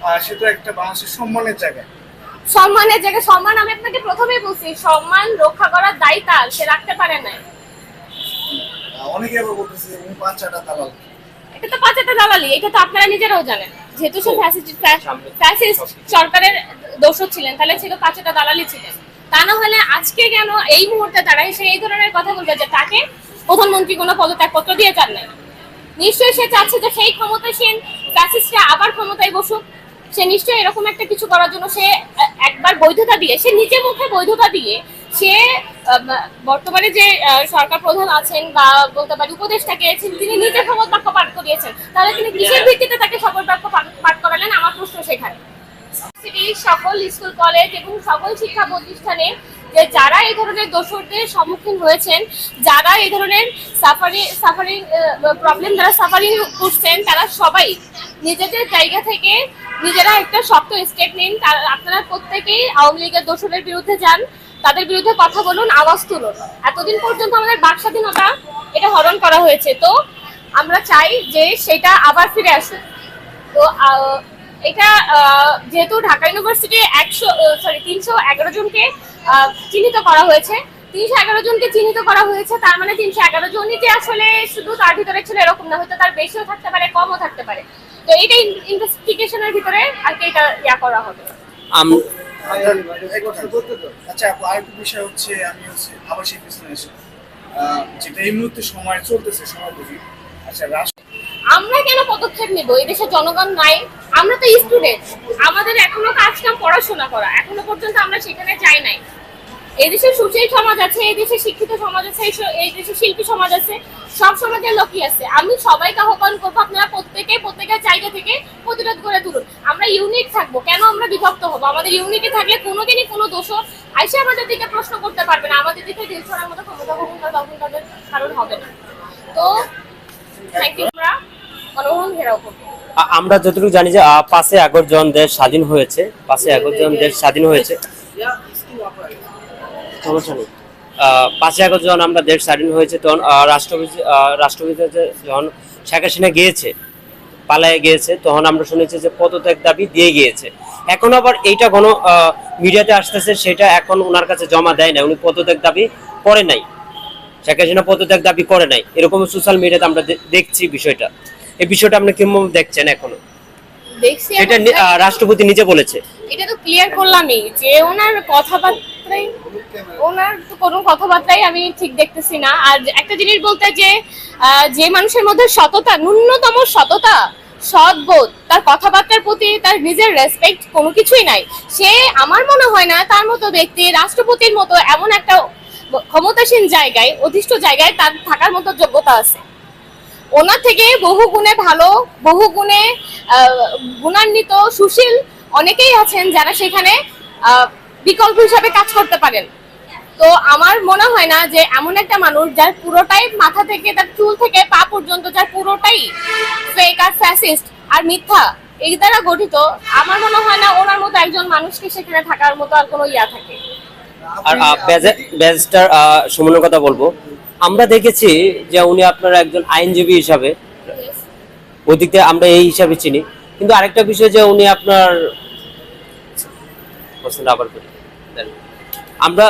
আহ, সে তো একটা বাংলাদেশের সম্মানের জায়গা। সম্মানের জায়গায় সম্মান আমি আপনাকে প্রথমেই বলছি সম্মান রক্ষা করার দায়িত্ব তার, সে রাখতে পারে না অনেকে আবার বলতেছে উনি পাঁচ দালাল। এটা তো পাঁচাটা দালালি এটা তো আপনারা নিজেরাও জানেন। যেহেতু সে ফ্যাসিস্ট সরকারের দোষক ছিলেন তাহলে তো পাঁচাটা দালালি ছিলেন। তা না হলে আজকে কেন এই মুহূর্তে দাঁড়ায় সে এই ধরনের কথা বলবে যে তাকে প্রধানমন্ত্রী কোনো পদত্যাগপত্র দিয়ে চান নাই? নিশ্চয়ই সে চাচ্ছে যে সেই ক্ষমতাসীন ফ্যাসিস্টরা আবার ক্ষমতায় বসুক। সে নিশ্চয়ই এরকম একটা কিছু করার জন্য সে একবার বৈধতা দিয়ে সে নিজে মুখে বৈধতা দিয়ে সে বর্তমানে যে সরকার প্রধান আছেন বা বলতে পারি উপদেষ্টাকে আছেন তিনি নিজে শপথ বাক্য পাঠ করিয়েছেন তাহলে তিনি কিসের ভিত্তিতে তাকে শপথ বাক্য পাঠ- পাঠ করালেন? আমার প্রশ্ন সেখানে। সকল স্কুল কলেজ এবং সকল শিক্ষা প্রতিষ্ঠানে যে যারা এই ধরনের দোষরদের সম্মুখীন হয়েছেন যারা এই ধরনের সাফারিং সাফারিং প্রবলেম যারা সাফারিং করছেন তারা সবাই নিজেদের জায়গা থেকে নিজেরা একটা শক্ত স্টেপ নিন। আপনারা প্রত্যেকেই আওয়ামী লীগের দোষরের বিরুদ্ধে যান। তাদের বিরুদ্ধে কথা বলুন, আওয়াজ তুলুন। এতদিন পর্যন্ত আমাদের বাক স্বাধীনতা এটা হরণ করা হয়েছে। তো আমরা চাই যে সেটা আবার ফিরে আসুক। তো এটা যেহেতু ঢাকা ইউনিভার্সিটি একশো সরি তিনশো এগারো জনকে চিহ্নিত করা হয়েছে। তিনশো এগারো জনকে চিহ্নিত করা হয়েছে, তার মানে তিনশো এগারো জনই যে আসলে শুধু তার ভিতরে ছিল এরকম না, হয়তো তার বেশিও থাকতে পারে, কমও থাকতে পারে। তো এটা ইনভেস্টিগেশনের ভিতরে আর কি এটা ইয়া করা হবে। আম- আচ্ছা আপু আরেকটা বিষয় হচ্ছে আমি হচ্ছে আবার সেই পিছনে যেটা এই মুহূর্তে সময় চলতেছে সমাপতি আচ্ছা রাষ্ট্র আমরা কেন পদক্ষেপ নিব? এই দেশের জনগণ নাই। আমরা তো স্টুডেন্ট আমাদের এখনও কাজ কাম পড়াশোনা করা। এখনও পর্যন্ত আমরা সেখানে যাই নাই। এই দেশে সুশীল সমাজ আছে এই দেশে শিক্ষিত সমাজ আছে এই দেশে শিল্পী সমাজ আছে সব সমাজের লোকই আছে। আমি সবাইকে আহ্বান করব আপনারা প্রত্যেকের জায়গা থেকে প্রতিরোধ করে তুলুন। আমরা ইউনিট থাকব। কেন আমরা বিভক্ত হব? আমাদের ইউনিটি থাকলে কোনোদিনই কোনো দোষ আইসে আমাদের দিকে প্রশ্ন করতে পারবে না। আমাদের দিকে দিল ছড়ার মতো ক্ষমতা কারণ হবে না। তো থ্যাংক ইউ আমরা গণভবন ঘেরাও করব। আমরা যতটুকু জানি যে পাঁচই আগস্ট যখন দেশ স্বাধীন হয়েছে। আগস্ট যখন দেশ স্বাধীন হয়েছে। সমস্যা নেই। পাঁচই আগস্ট আমরা দেশ স্বাধীন হয়েছে, তখন রাষ্ট্রপতি রাষ্ট্রপতি যখন শেখ হাসিনা গিয়েছে পালায়ে গিয়েছে তখন আমরা শুনেছি যে পদত্যাগ দাবি দিয়ে গিয়েছে। এখন আবার এইটা কোনো মিডিয়াতে আসতেছে সেটা এখন ওনার কাছে জমা দেয় না উনি পদত্যাগ দাবি করে নাই। শেখ হাসিনা পদত্যাগ দাবি করে নাই। এরকম সোশ্যাল মিডিয়াতে আমরা দেখছি বিষয়টা। এই বিষয়টা আপনি কেমন দেখছেন এখনও? দেখছি এটা রাষ্ট্রপতি নিজে বলেছে। এটা তো ক্লিয়ার করলামই যে ওনার কথাবার্তাই ওনার তো কোনো কথাবার্তাই আমি ঠিক দেখতেছি না। আর একটা জিনিস বলতে যে যে মানুষের মধ্যে সততা, ন্যূনতম সততা সৎবোধ তার কথাবার্তার প্রতি তার নিজের রেসপেক্ট কোনো কিছুই নাই। সে আমার মনে হয় না তার মতো ব্যক্তি, রাষ্ট্রপতির মতো এমন একটা ক্ষমতাসীন জায়গায়, অধিষ্ঠ জায়গায় তার থাকার মতো যোগ্যতা আছে। ওনার থেকে বহু গুণে ভালো, বহু গুণে গুণান্বিত, সুশীল অনেকেই আছেন যারা সেখানে বিকল্প হিসাবে কাজ করতে পারেন। তো আমার মনে হয় না যে এমন একটা মানুষ যার পুরোটাই মাথা থেকে তার চুল থেকে পা পর্যন্ত যার পুরোটাই ফেক আর ফ্যাসিস্ট আর মিথ্যা এই দ্বারা গঠিত আমার মনে হয় না ওনার মতো একজন মানুষকে সেখানে থাকার মতো আর কোনো ইয়া থাকে। আর ব্যারিস্টার সুমনের কথা বলব। আমরা দেখেছি যে উনি আপনার একজন আইনজীবী হিসাবে ওই দিক থেকে আমরা এই হিসাবে চিনি। কিন্তু আরেকটা বিষয় যে উনি আপনার প্রশ্নটা আবার করি। আমরা